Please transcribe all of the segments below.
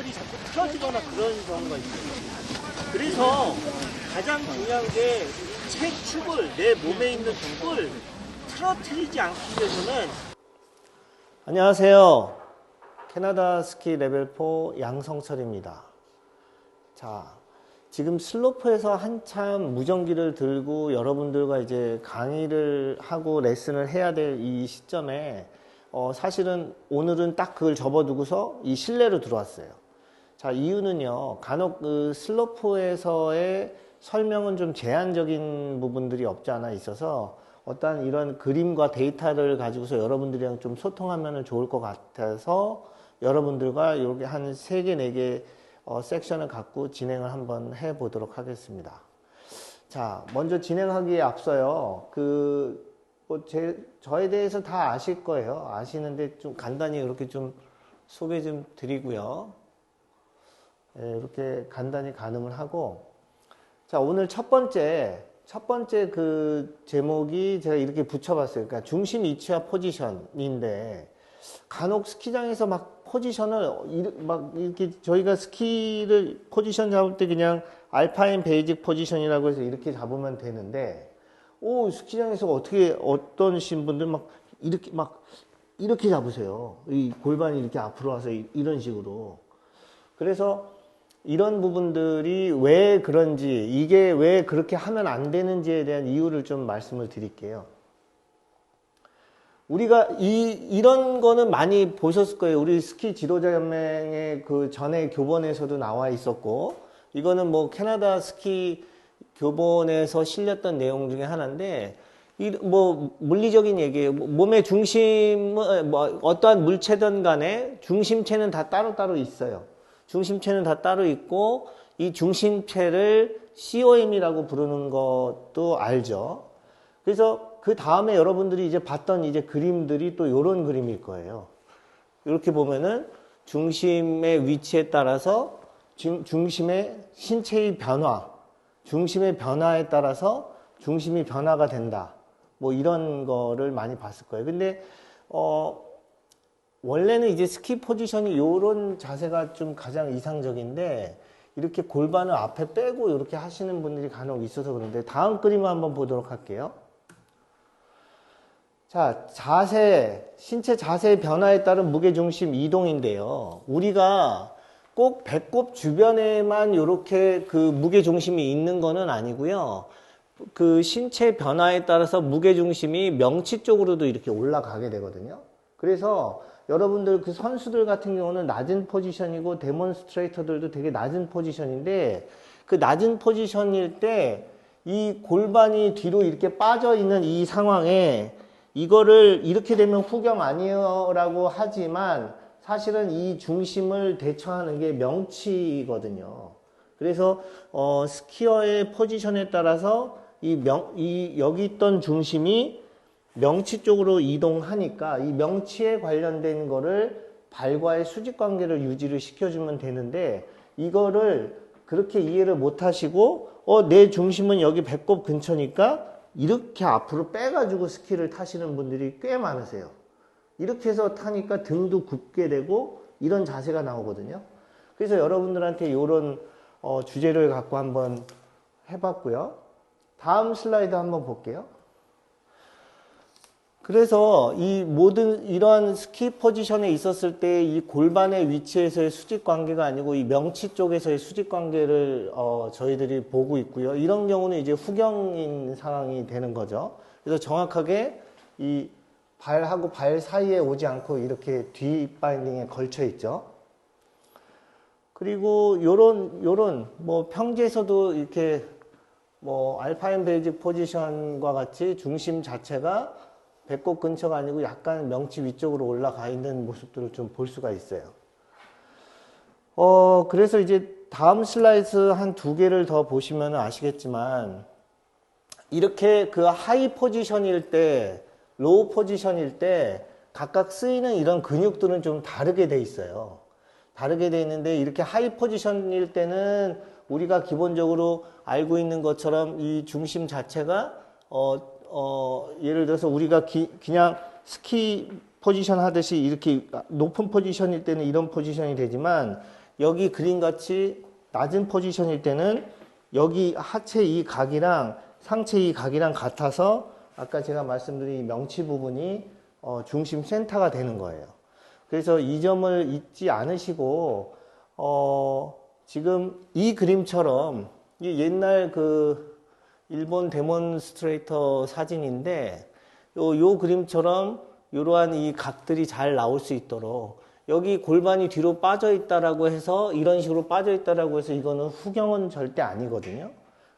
관절이 자꾸 틀어지거나 그런 경우가 있어요. 그래서 가장 중요한 게 체축을 내 몸에 있는 축을 틀어뜨리지 않기 위해서는 안녕하세요. 캐나다 스키 레벨 4 양성철입니다. 자, 지금 슬로프에서 한참 무전기를 들고 여러분들과 이제 강의를 하고 레슨을 해야 될 이 시점에 어, 사실은 오늘은 딱 그걸 접어두고서 이 실내로 들어왔어요. 자, 이유는요, 간혹 그 슬로프에서의 설명은 좀 제한적인 부분들이 없지 않아 있어서 어떠한 이런 그림과 데이터를 가지고서 여러분들이랑 좀 소통하면 좋을 것 같아서 여러분들과 이렇게 한 세 개, 네개 어, 섹션을 갖고 진행을 한번 해 보도록 하겠습니다. 자, 먼저 진행하기에 앞서요, 그, 뭐, 제, 저에 대해서 다 아실 거예요. 아시는데 좀 간단히 이렇게 좀 소개 좀 드리고요. 예, 이렇게 간단히 가늠을 하고, 자, 오늘 첫 번째, 첫 번째 그 제목이 제가 이렇게 붙여봤어요. 그러니까 중심 위치와 포지션인데, 간혹 스키장에서 막 포지션을 막 이렇게 저희가 스키를 포지션 잡을 때 그냥 알파인 베이직 포지션이라고 해서 이렇게 잡으면 되는데 오 스키장에서 어떻게 어떤 신분들 막 이렇게 막 이렇게 잡으세요 이 골반이 이렇게 앞으로 와서 이- 이런 식으로 그래서 이런 부분들이 왜 그런지 이게 왜 그렇게 하면 안 되는지에 대한 이유를 좀 말씀을 드릴게요. 우리가 이, 이런 거는 많이 보셨을 거예요. 우리 스키 지도자 연맹의 그 전에 교본에서도 나와 있었고, 이거는 뭐 캐나다 스키 교본에서 실렸던 내용 중에 하나인데, 이, 뭐, 물리적인 얘기예요. 뭐 몸의 중심은, 뭐, 어떠한 물체든 간에 중심체는 다 따로따로 있어요. 중심체는 다 따로 있고, 이 중심체를 COM이라고 부르는 것도 알죠. 그래서 그 다음에 여러분들이 이제 봤던 이제 그림들이 또 이런 그림일 거예요. 이렇게 보면은 중심의 위치에 따라서 중, 중심의 신체의 변화, 중심의 변화에 따라서 중심이 변화가 된다. 뭐 이런 거를 많이 봤을 거예요. 근데 어 원래는 이제 스키 포지션이 이런 자세가 좀 가장 이상적인데 이렇게 골반을 앞에 빼고 이렇게 하시는 분들이 간혹 있어서 그런데 다음 그림을 한번 보도록 할게요. 자, 자세, 신체 자세의 변화에 따른 무게중심 이동인데요. 우리가 꼭 배꼽 주변에만 이렇게 그 무게중심이 있는 거는 아니고요. 그 신체 변화에 따라서 무게중심이 명치 쪽으로도 이렇게 올라가게 되거든요. 그래서 여러분들 그 선수들 같은 경우는 낮은 포지션이고 데몬스트레이터들도 되게 낮은 포지션인데 그 낮은 포지션일 때 이 골반이 뒤로 이렇게 빠져 있는 이 상황에 이거를 이렇게 되면 후경 아니에요라고 하지만 사실은 이 중심을 대처하는 게 명치거든요. 그래서 어, 스키어의 포지션에 따라서 이 명, 이 여기 있던 중심이 명치 쪽으로 이동하니까 이 명치에 관련된 거를 발과의 수직 관계를 유지를 시켜주면 되는데 이거를 그렇게 이해를 못 하시고 어, 내 중심은 여기 배꼽 근처니까 이렇게 앞으로 빼가지고 스키를 타시는 분들이 꽤 많으세요. 이렇게 해서 타니까 등도 굽게 되고 이런 자세가 나오거든요. 그래서 여러분들한테 이런 어, 주제를 갖고 한번 해봤고요. 다음 슬라이드 한번 볼게요. 그래서 이 모든 이러한 스키 포지션에 있었을 때 이 골반의 위치에서의 수직 관계가 아니고 이 명치 쪽에서의 수직 관계를 어, 저희들이 보고 있고요. 이런 경우는 이제 후경인 상황이 되는 거죠. 그래서 정확하게 이 발하고 발 사이에 오지 않고 이렇게 뒷바인딩에 걸쳐 있죠. 그리고 요런 요런 뭐 평지에서도 이렇게 뭐 알파인 베이직 포지션과 같이 중심 자체가 배꼽 근처가 아니고 약간 명치 위쪽으로 올라가 있는 모습들을 좀 볼 수가 있어요. 어, 그래서 이제 다음 슬라이드 한 두 개를 더 보시면 아시겠지만, 이렇게 그 하이 포지션일 때, 로우 포지션일 때, 각각 쓰이는 이런 근육들은 좀 다르게 돼 있어요. 다르게 돼 있는데, 이렇게 하이 포지션일 때는 우리가 기본적으로 알고 있는 것처럼 이 중심 자체가, 어, 어, 예를 들어서 우리가 기, 그냥 스키 포지션 하듯이 이렇게 높은 포지션일 때는 이런 포지션이 되지만 여기 그림같이 낮은 포지션일 때는 여기 하체 이 각이랑 상체 이 각이랑 같아서 아까 제가 말씀드린 이 명치 부분이 어, 중심 센터가 되는 거예요. 그래서 이 점을 잊지 않으시고 어, 지금 이 그림처럼 이 옛날 그 일본 데몬스트레이터 사진인데 요, 요 그림처럼 이러한 이 각들이 잘 나올 수 있도록 여기 골반이 뒤로 빠져 있다라고 해서 이런 식으로 빠져 있다라고 해서 이거는 후경은 절대 아니거든요.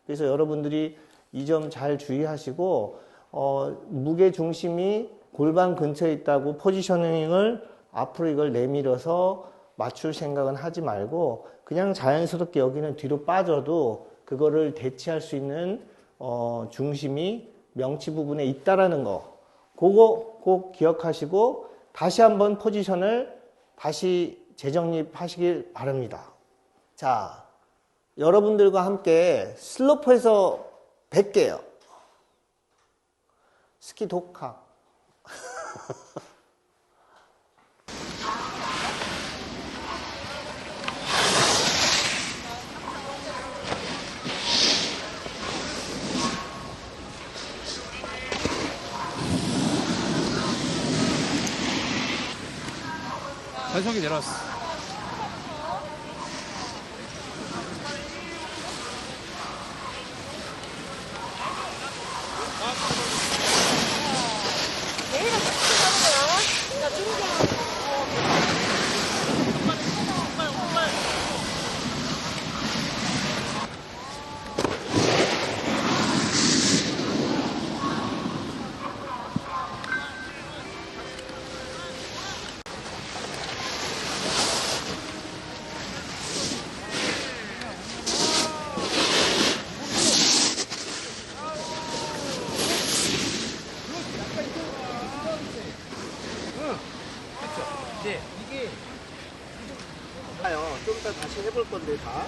그래서 여러분들이 이 점 잘 주의하시고 어, 무게 중심이 골반 근처에 있다고 포지셔닝을 앞으로 이걸 내밀어서 맞출 생각은 하지 말고 그냥 자연스럽게 여기는 뒤로 빠져도 그거를 대체할 수 있는 어, 중심이 명치 부분에 있다라는 거 그거 꼭 기억하시고 다시 한번 포지션을 다시 재정립하시길 바랍니다. 자, 여러분들과 함께 슬로프에서 뵐게요. 스키 독학. 단속이 내려왔어. 내일은 같이 가는 거야. 나 중경. 봐요. 좀 이따 다시 해볼 건데 다.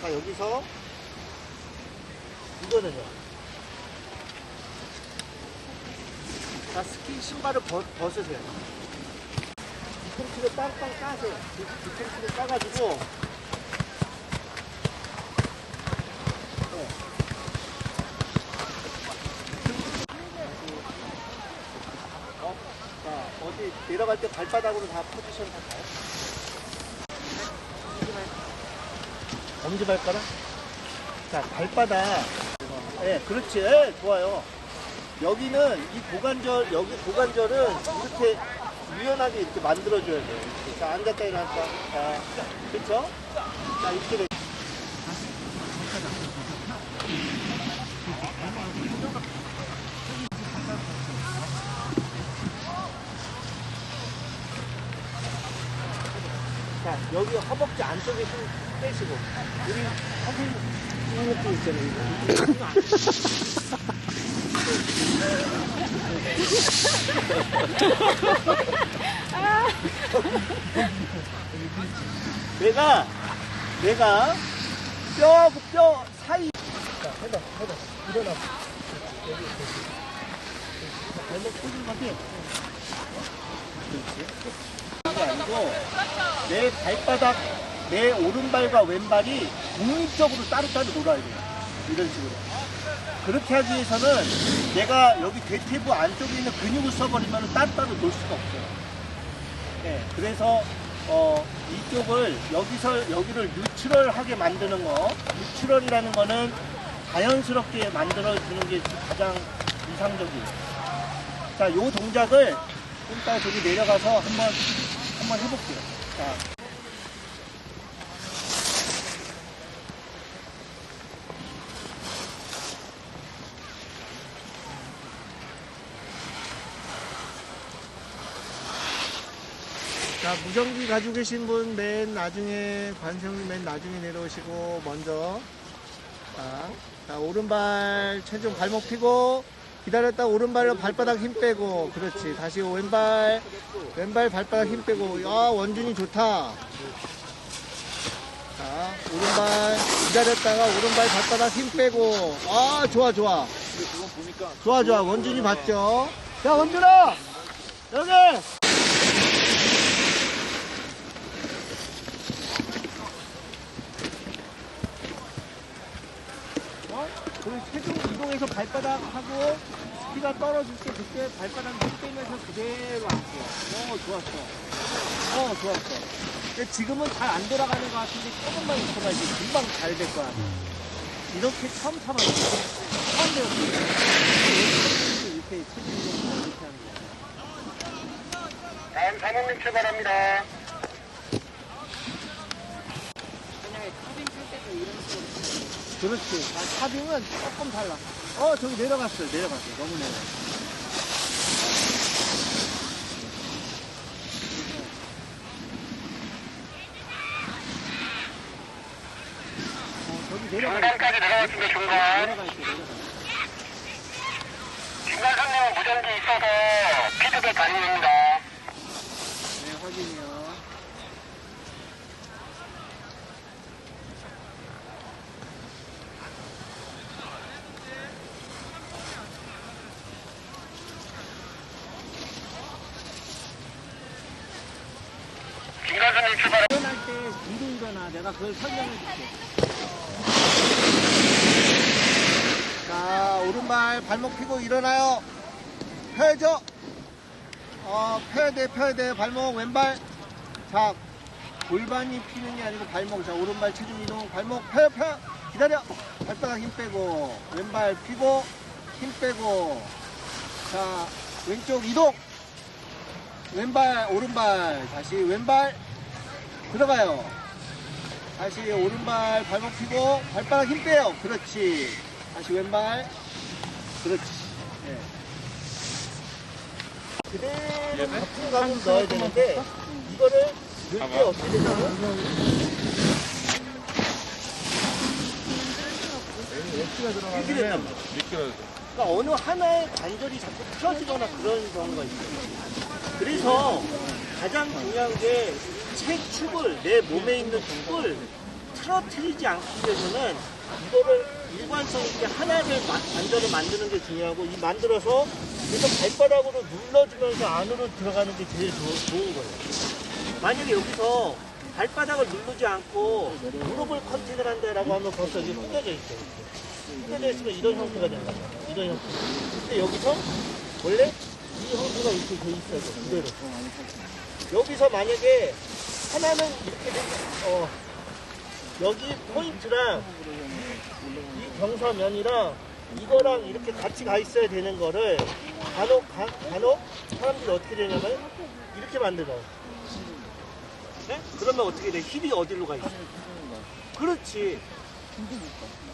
자 여기서 이거는요. 자 스키 신발을 벗, 벗으세요. 뒤통수를 빵빵 까세요. 뒤- 뒤통수를 까가지고 네. 어, 자 어디 내려갈 때 발바닥으로 다 포지션 다 가요. 엄지발가락? 자, 발바닥. 예, 그렇지. 예, 좋아요. 여기는 이 고관절, 여기 고관절은 이렇게 유연하게 이렇게 만들어줘야 돼요. 이렇게. 자, 앉았다 일어났다. 자, 그쵸? 자, 이렇게 돼. 자, 여기 허벅지 안쪽에 힘 빼시고. 우리 선생님, 내가, 내가 뼈하고 뼈 사이. 자, 해봐, 해봐. 일어나. 발목 포진하게. 그렇지. 그게 아니고 내 발바닥, 내 오른발과 왼발이 독립적으로 따로따로 놀아야 돼요. 이런 식으로. 그렇게 하기 위해서는 내가 여기 대퇴부 안쪽에 있는 근육을 써버리면 따로따로 놀 수가 없어요. 네, 그래서 어, 이쪽을 여기서 여기를 뉴트럴하게 만드는 거, 뉴트럴이라는 거는 자연스럽게 만들어 주는 게 가장 이상적이에요. 자, 요 동작을 좀 이따 저기 내려가서 한번 한번 해볼게요. 자. 자, 무전기 가지고 계신 분 맨 나중에, 관세형님 맨 나중에 내려오시고, 먼저. 자, 자, 오른발 체중 발목 피고, 기다렸다 오른발로 발바닥 힘 빼고, 그렇지. 다시 왼발, 왼발 발바닥 힘 빼고, 아, 원준이 좋다. 자, 오른발, 기다렸다가 오른발 발바닥 힘 빼고, 아, 좋아, 좋아. 좋아, 좋아. 원준이 봤죠? 자, 원준아! 여기! 이동해서 발바닥하고 스피가 떨어질 때 그때 발바닥 힘 빼면서 그대로 앉고. 어, 좋았어. 어, 좋았어. 근데 지금은 잘 안 돌아가는 것 같은데 조금만 있어봐야지 금방 잘 될 거야. 이렇게 처음 타봤어. 처음 배웠어. 이렇게 체중 이동 이렇게 하는 거야. 다음 사모님 출발합니다. 그렇지. 아, 차빙은 조금 달라. 어, 저기 내려갔어요. 내려갔어요. 너무 내려. 어. 중간까지 내려왔습니다, 중간. 중간 선생은 무전기 있어서 피드백 가능합니다. 네, 확인이요. 중간 선생님 출발. 일어날 때 뒤로 일어나. 내가 그걸 설명해 줄게. 자, 오른발 발목 펴고 일어나요. 펴야죠. 어, 펴야 돼, 펴야 돼. 발목, 왼발. 자, 골반이 피는 게 아니고 발목. 자, 오른발 체중 이동. 발목 펴, 펴. 기다려. 발바닥 힘 빼고. 왼발 피고. 힘 빼고. 자, 왼쪽 이동. 왼발, 오른발. 다시 왼발. 들어가요. 다시 오른발 발목 펴고 발바닥 힘 빼요. 그렇지. 다시 왼발. 그렇지. 예. 그대로 같은 감을 넣어야 되는데 이거를 넣을 때 어떻게 되냐면 이렇게 된단 말이야. 그러니까 어느 하나의 관절이 자꾸 틀어지거나 그런 경우가 있어요. 그래서 가장 중요한 게 체축을 내 몸에 있는 축을 틀어뜨리지 않기 위해서는 이거를 일관성 있게 하나를 마- 관절을 만드는 게 중요하고 이 만들어서 그래서 발바닥으로 눌러주면서 안으로 들어가는 게 제일 좋- 좋은 거예요. 만약에 여기서 발바닥을 누르지 않고 무릎을 컨택을 한다라고 하면 벌써 이게 구겨져 있어요. 구겨져 있으면 이런 형태가 된다. 이런 형태. 근데 여기서 원래 이 형태가 이렇게 돼 있어야 돼. 그대로. 여기서 만약에 하나는 이렇게 돼, 어, 여기 포인트랑 이 경사면이랑 이거랑 이렇게 같이 가 있어야 되는 거를 간혹, 간, 간혹 사람들이 어떻게 되냐면 이렇게 만들어. 네? 그러면 어떻게 돼? 힙이 어디로 가 있어? 그렇지.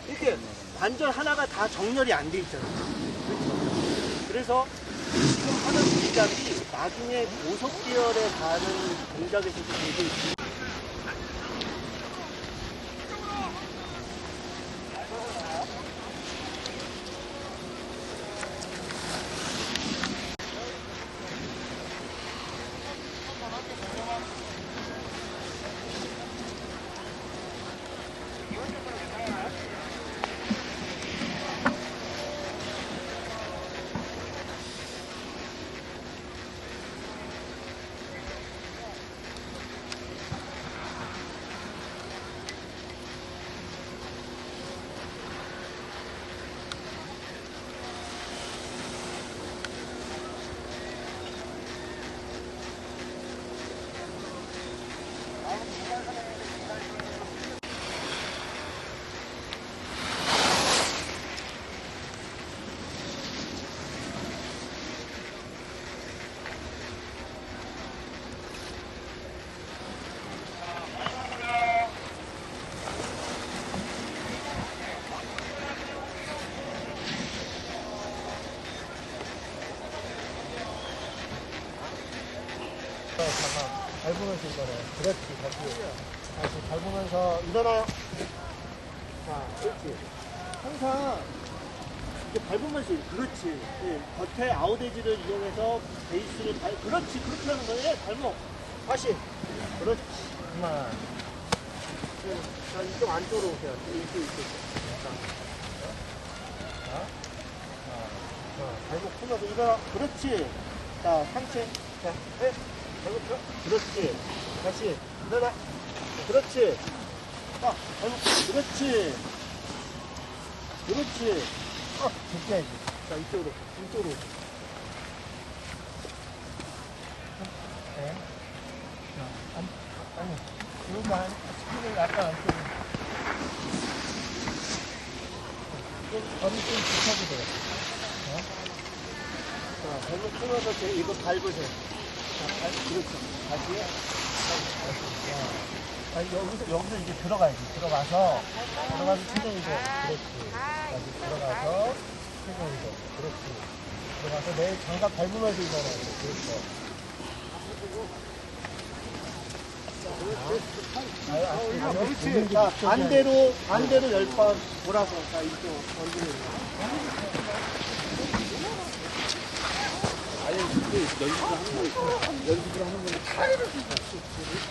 이렇게 관절 하나가 다 정렬이 안 돼 있잖아. 그렇죠? 그래서 지금 하는 동작이 나중에 보석 계열에 가는 동작에서도 되게 밟으면서 일어나요. 그렇지, 다시. 다시 밟으면서 일어나요. 자, 그렇지. 항상 이렇게 밟으면서, 일- 그렇지. 예, 겉에 아웃에지를 이용해서 베이스를 밟, 그렇지, 그렇게 하는 거예요. 발목. 다시. 그렇지. 예, 자, 이쪽 안쪽으로 오세요. 이쪽, 이쪽. 자. 자. 자, 발목 풀어서 일어나. 그렇지. 자, 상체. 자, 네. 펴. 그렇지. 다시. 일어나. 그렇지. 자, 발목. 그렇지. 그렇지. 어, 됐야지 자, 이쪽으로, 이쪽으로. 네. 자, 안, 아니, 그것만, 스피를 약간 안쪽으로. 좀, 점이 좀 붙여도 돼요. 어? 자, 발목 풀어서 제 이거 밟으세요. 아, 여기서, 여기서 이제 들어가야지. 들어가서, 들어가서 최종 이동. 그렇지. 다시 들어가서, 최종 이동. 그렇지. 들어가서 내 장갑 밟으면서 일어나야 돼. 그렇죠. 아, 그렇지. 자, 반대로, 반대로 열번 돌아서, 자, 이쪽, 얼굴을.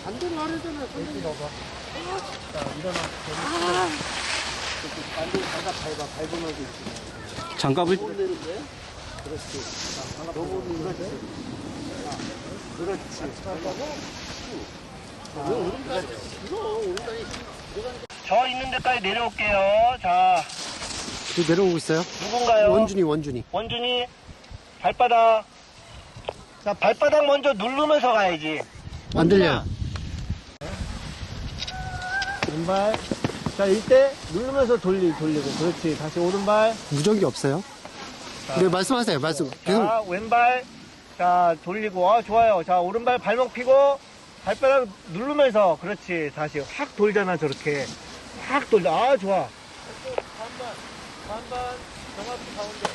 반대로 하려잖아, 선생님. 자, 일어나. 반대로 장갑 밟아, 밟으면서 있지. 장갑을? 그렇지. 너무 그렇지. 자, 그렇지. 저 있는 데까지 내려올게요. 자, 지금 내려오고 있어요? 누군가요? 원준이, 원준이. 원준이 발바닥. 자, 발바닥 먼저 누르면서 가야지. 안 들려요. 왼발. 자, 이때 누르면서 돌리, 돌리고. 그렇지. 다시 오른발. 무전기 없어요? 네, 말씀하세요. 말씀. 계속. 자, 왼발. 자, 돌리고. 아, 좋아요. 자, 오른발 발목 피고. 발바닥 누르면서. 그렇지. 다시 확 돌잖아, 저렇게. 확 돌려. 아, 좋아. 반반. 반반. 정확히 가운데.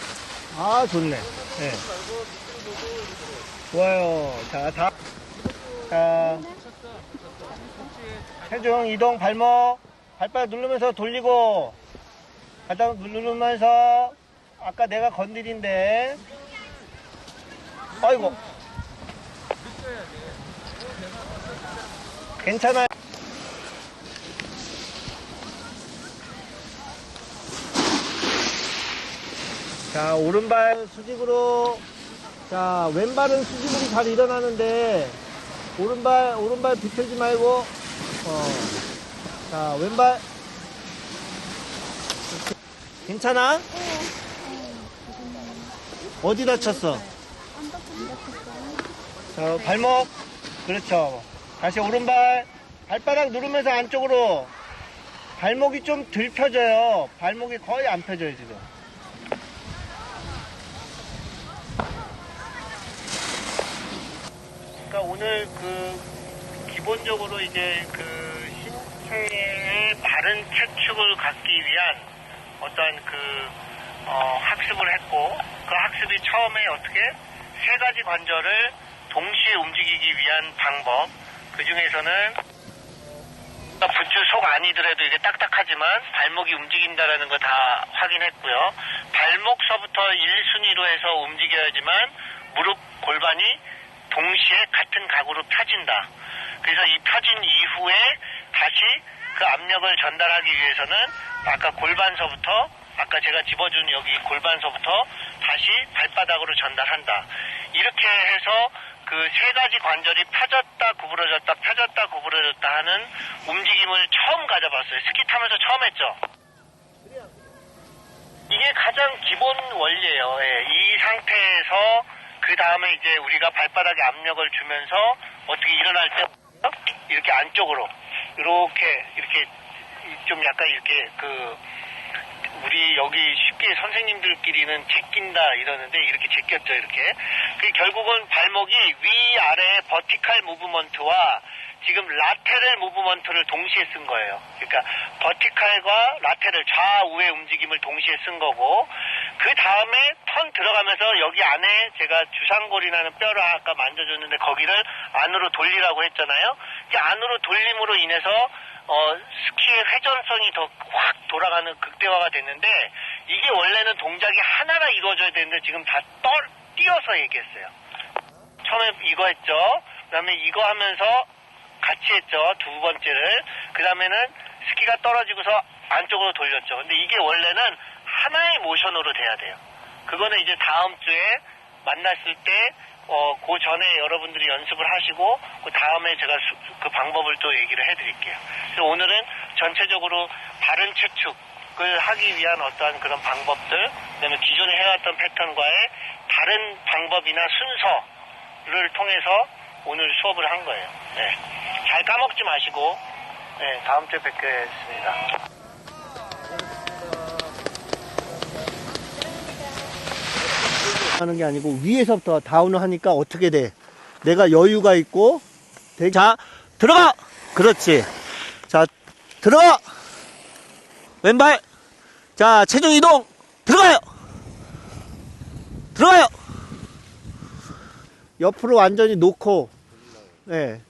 아, 좋네. 네. 좋아요. 자, 다. 자. 체중 이동 발목. 발바닥 누르면서 돌리고. 발바닥 누르면서. 아까 내가 건드린데. 아이고. 괜찮아요. 자, 오른발 수직으로. 자, 왼발은 수직으로 잘 일어나는데, 오른발, 오른발 비틀지 말고, 어. 자, 왼발. 이렇게. 괜찮아? 어디 다쳤어? 자, 발목. 그렇죠. 다시 오른발. 발바닥 누르면서 안쪽으로. 발목이 좀덜 펴져요. 발목이 거의 안 펴져요, 지금. 그러니까 오늘 그 기본적으로 이제 그 신체의 바른 체축을 갖기 위한 어떠한 그 어, 학습을 했고 그 학습이 처음에 어떻게 세 가지 관절을 동시에 움직이기 위한 방법 그 중에서는 부츠 속 안이더라도 이게 딱딱하지만 발목이 움직인다라는 거 다 확인했고요. 발목서부터 1순위로 해서 움직여야지만 무릎 골반이 동시에 같은 각으로 펴진다. 그래서 이 펴진 이후에 다시 그 압력을 전달하기 위해서는 아까 골반서부터 아까 제가 집어준 여기 골반서부터 다시 발바닥으로 전달한다. 이렇게 해서 그 세 가지 관절이 펴졌다 구부러졌다 펴졌다 구부러졌다 하는 움직임을 처음 가져봤어요. 스키 타면서 처음 했죠. 이게 가장 기본 원리예요. 예, 이 상태에서 그 다음에 이제 우리가 발바닥에 압력을 주면서 어떻게 일어날 때 이렇게 안쪽으로 이렇게 이렇게 좀 약간 이렇게 그 우리 여기 쉽게 선생님들끼리는 제낀다 이러는데 이렇게 제꼈죠 이렇게. 그 결국은 발목이 위아래 버티칼 무브먼트와 지금 라테럴 무브먼트를 동시에 쓴 거예요 그러니까 버티칼과 라테럴 좌우의 움직임을 동시에 쓴 거고 그 다음에 턴 들어가면서 여기 안에 제가 주상골이라는 뼈를 아까 만져줬는데 거기를 안으로 돌리라고 했잖아요 이 안으로 돌림으로 인해서 어, 스키의 회전성이 더 확 돌아가는 극대화가 됐는데 이게 원래는 동작이 하나가 이루어져야 되는데 지금 다 떨, 띄어서 얘기했어요. 처음에 이거 했죠. 그 다음에 이거 하면서 같이 했죠. 두 번째를. 그 다음에는 스키가 떨어지고서 안쪽으로 돌렸죠. 근데 이게 원래는 하나의 모션으로 돼야 돼요. 그거는 이제 다음 주에 만났을 때 어, 그 전에 여러분들이 연습을 하시고, 그 다음에 제가 수- 그 방법을 또 얘기를 해드릴게요. 그래서 오늘은 전체적으로 바른 체축, 하기 위한 어떠한 그런 방법들, 그 다음에 기존에 해왔던 패턴과의 다른 방법이나 순서를 통해서 오늘 수업을 한 거예요. 네. 잘 까먹지 마시고, 네, 다음 주에 뵙겠습니다. 하는 게 아니고 위에서부터 다운을 하니까 어떻게 돼? 내가 여유가 있고 되- 자 들어가! 그렇지. 자 들어가! 왼발! 자 체중 이동! 들어가요! 들어가요! 옆으로 완전히 놓고 예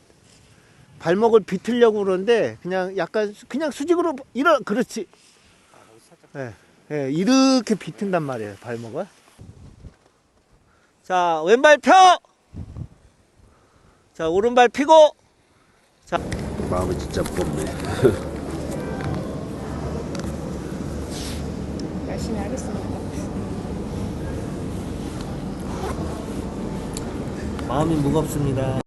발목을 비틀려고 그러는데 그냥 약간 수- 그냥 수직으로 일어 그렇지 예, 예 이렇게 비튼단 말이에요 발목을 자, 왼발 펴! 자, 오른발 피고! 자. 마음이 진짜 무겁네. 열심히 하겠습니다. 마음이 무겁습니다.